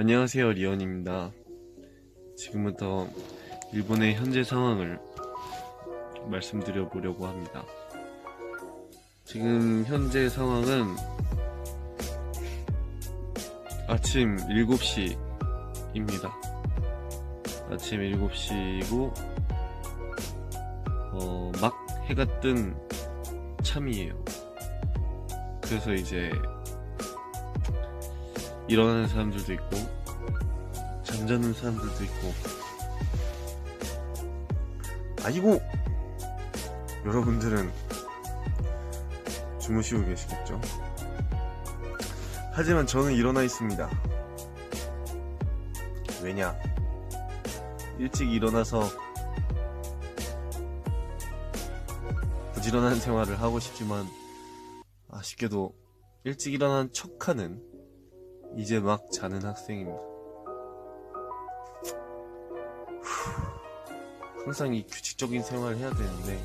안녕하세요, 리언입니다. 지금부터 일본의 현재 상황을 말씀드려 보려고 합니다. 지금 현재 상황은 아침 7시입니다. 아침 7시고, 어, 막 해가 뜬 참이에요. 그래서 이제 일어나는 사람들도 있고 잠자는 사람들도 있고. 아이고 여러분들은 주무시고 계시겠죠? 하지만 저는 일어나 있습니다. 왜냐? 일찍 일어나서 부지런한 생활을 하고 싶지만 아쉽게도 일찍 일어난 척하는 이제 막 자는 학생입니다. 후, 항상 이 규칙적인 생활을 해야 되는데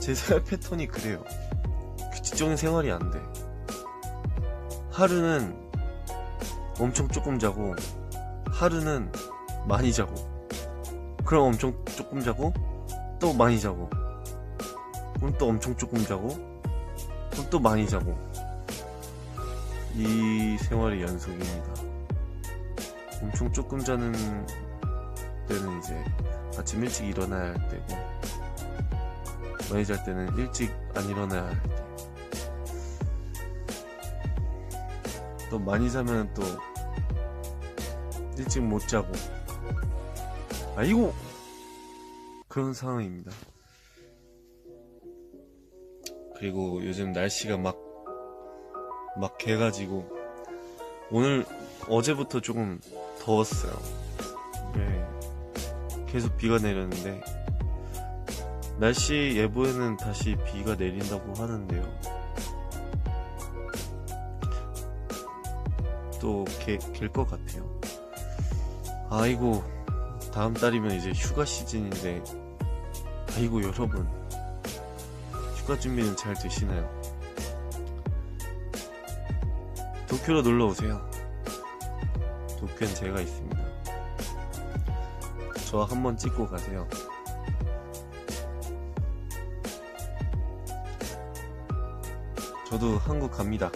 제 생활 패턴이 그래요. 규칙적인 생활이 안 돼. 하루는 엄청 조금 자고 하루는 많이 자고 그럼 엄청 조금 자고 또 많이 자고 그럼 또 엄청 조금 자고 그럼 또 많이 자고 이 생활의 연속입니다. 엄청 조금 자는 때는 이제 아침 일찍 일어나야 할 때고, 많이 잘 때는 일찍 안 일어나야 할 때. 또 많이 자면 또 일찍 못 자고, 아이고! 그런 상황입니다. 그리고 요즘 날씨가 막 막 개가지고 오늘 어제부터 조금 더웠어요. 네. 계속 비가 내렸는데 날씨 예보에는 다시 비가 내린다고 하는데요. 또갤것 같아요. 아이고 다음 달이면 이제 휴가 시즌인데 아이고 여러분 휴가 준비는 잘 되시나요? 도쿄로 놀러 오세요. 도쿄엔 제가 있습니다. 저한번 찍고 가세요. 저도 한국 갑니다.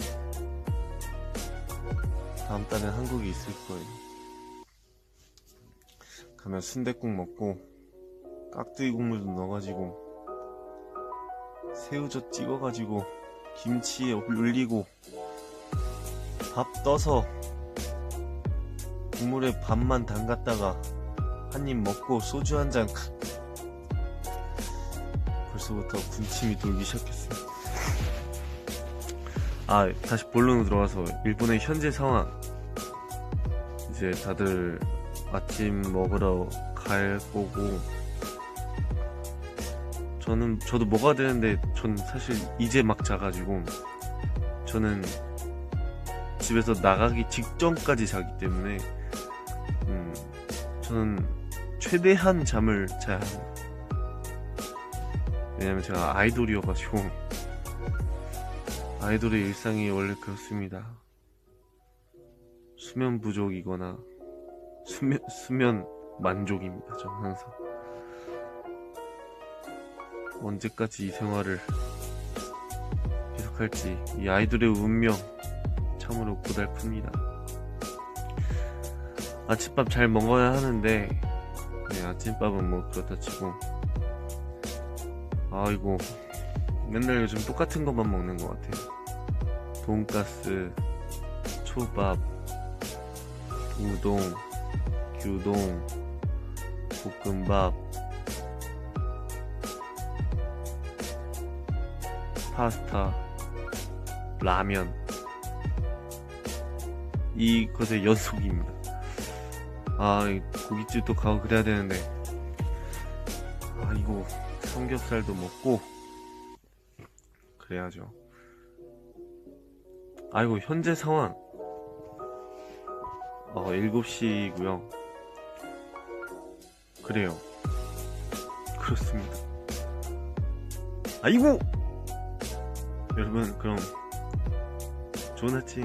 다음 달엔 한국에 있을 거예요. 가면 순댓국 먹고 깍두기 국물도 넣어가지고 새우젓 찍어가지고 김치에 올리고 밥 떠서 국물에 밥만 담갔다가 한 입 먹고 소주 한 잔 벌써부터 군침이 돌기 시작했어요. 아 다시 본론으로 들어가서 일본의 현재 상황. 이제 다들 아침 먹으러 갈 거고. 저는 저도 먹어야 되는데 전 사실 이제 막 자가지고 저는 집에서 나가기 직전까지 자기 때문에 음, 저는 최대한 잠을 자야 합니다. 왜냐면 제가 아이돌이어가지고 아이돌의 일상이 원래 그렇습니다. 수면 부족이거나 수면 수면 만족입니다. 저는 항상 언제까지 이 생활을 계속할지 이 아이돌의 운명 참으로 고달픕니다. 아침밥 잘 먹어야 하는데, 네, 아침밥은 뭐 그렇다 치고, 아이고, 맨날 요즘 똑같은 것만 먹는 것 같아요. 돈가스, 초밥, 우동, 규동, 볶음밥, 파스타, 라면, 이것의 연속입니다. 아, 고깃집도 가고 그래야 되는데. 아, 이거 삼겹살도 먹고 그래야죠. 아이고, 현재 상황. 어, 7시고요. 그래요. 그렇습니다. 아이고! 여러분, 그럼 좋은 아침